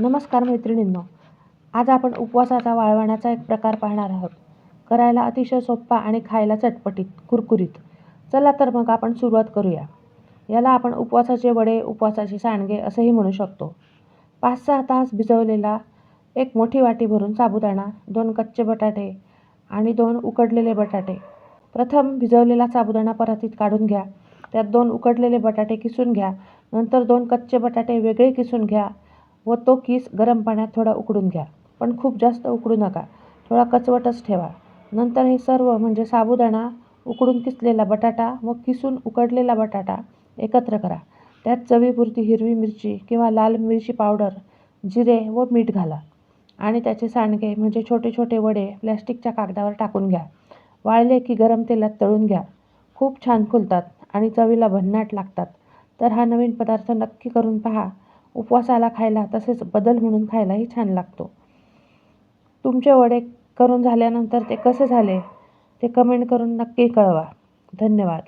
नमस्कार मैत्रिणींनो आज आपण उपवासाचा वाळवण्याचा एक प्रकार पाहणार आहोत. करायला अतिशय सोप्पा आणि खायला चटपटीत कुरकुरीत. चला तर मग आपण सुरुवात करूया. याला आपण उपवासाचे वडे उपवासाचे सांडगे असंही म्हणू शकतो. पाच सहा तास भिजवलेला एक मोठी वाटी भरून साबुदाणा दोन कच्चे बटाटे आणि दोन उकडलेले बटाटे. प्रथम भिजवलेला साबुदाणा परातीत काढून घ्या. त्यात दोन उकडलेले बटाटे किसून घ्या. नंतर दोन कच्चे बटाटे वेगळे किसून घ्या. व तो किस गरम पाण्यात थोडा उकडून घ्या. पण खूप जास्त उकडू नका. थोडा कचवटच ठेवा. नंतर हे सर्व म्हणजे साबुदाणा उकडून किसलेला बटाटा व किसून उकडलेला बटाटा एकत्र करा. त्यात चवीपुरती हिरवी मिरची किंवा लाल मिरची पावडर जिरे व मीठ घाला. आणि त्याचे सांडगे म्हणजे छोटे छोटे वडे प्लॅस्टिकच्या कागदावर टाकून घ्या. वाळले की गरम तेलात तळून घ्या. खूप छान फुलतात आणि चवीला भन्नाट लागतात. तर हा नवीन पदार्थ नक्की करून पहा. उपवासाला खायला तसेच बदल म्हणून खायलाही छान लागतो. तुमचे वडे करून झाल्यानंतर ते कसे झाले ते कमेंट करून नक्की कळवा. धन्यवाद.